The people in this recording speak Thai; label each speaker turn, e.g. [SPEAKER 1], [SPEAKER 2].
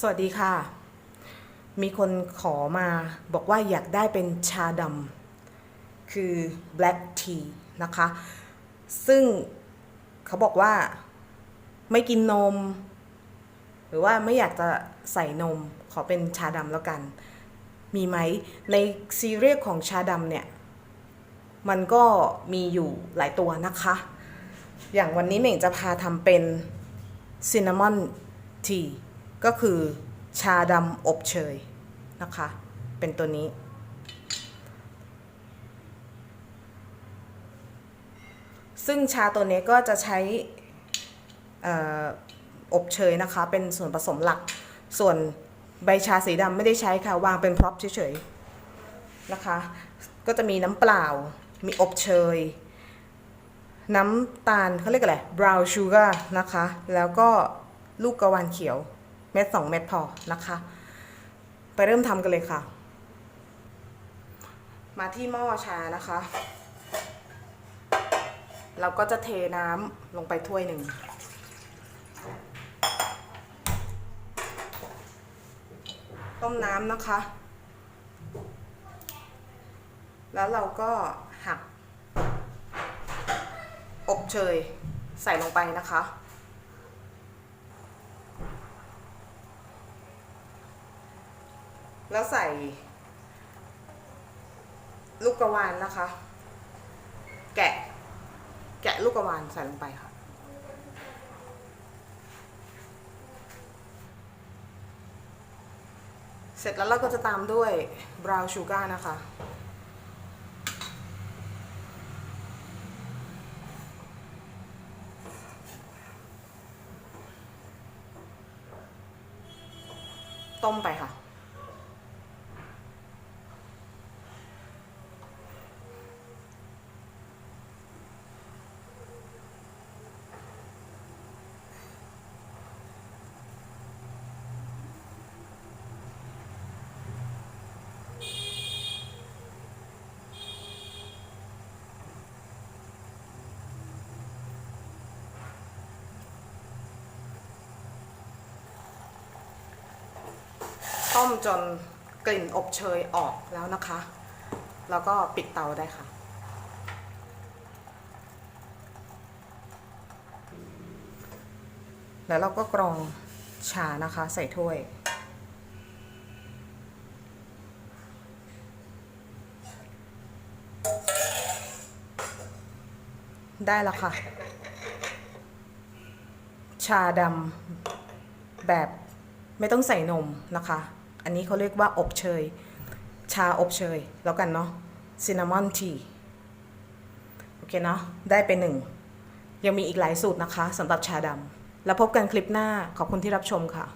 [SPEAKER 1] สวัสดีค่ะ มีคนขอมาบอกว่าอยากได้เป็นชาดำคือ black tea นะคะ ซึ่งเขาบอกว่าไม่กินนม หรือว่าไม่อยากจะใส่นมขอเป็นชาดำแล้วกัน มีไหมในซีเรียสของชาดำเนี่ย มันก็มีอยู่หลายตัวนะคะ อย่างวันนี้เหม่งจะพาทำเป็นซินนามอนที ก็คือชาดำอบเชยนะคะ เป็นตัวนี้ ซึ่งชาตัวนี้ก็จะใช้อออบเชยนะคะ เป็นส่วนผสมหลัก ส่วนใบชาสีดำไม่ได้ใช้ค่ะ วางเป็นพร็อพเฉยๆนะคะ ก็จะมีน้ำเปล่า มีอบเชย น้ำตาลเขาเรียกอะไร brown sugar นะคะ แล้วก็ลูกกระวานเขียว เม็ดสองเม็ดพอนะคะ ไปเริ่มทำกันเลยค่ะ มาที่หม้อชานะคะ เราก็จะเทน้ำลงไปถ้วยหนึ่งต้มน้ำนะคะ แล้วเราก็หัก อบเชยใส่ลงไปนะคะ แล้วใส่ ลูกกระวานนะคะ แกะ แกะลูกกระวานใส่ลงไปค่ะ เสร็จแล้วเราก็จะตามด้วยบราวน์ชูการ์นะคะต้มไปค่ะ ต้มจนกลิ่นอบเชยออกแล้วนะคะ แล้วก็ปิดเตาได้ค่ะ แล้วเราก็กรองชานะคะ ใส่ถ้วย ได้แล้วค่ะ ชาดำแบบไม่ต้องใส่นมนะคะ อันนี้เขาเรียกว่าอบเชย ชาอบเชย แล้วกันเนาะซินนามอนทีโอเคเนาะได้ไปหนึ่ง ยังมีอีกหลายสูตรนะคะสำหรับชาดำแล้วพบกันคลิปหน้าขอบคุณที่รับชมค่ะ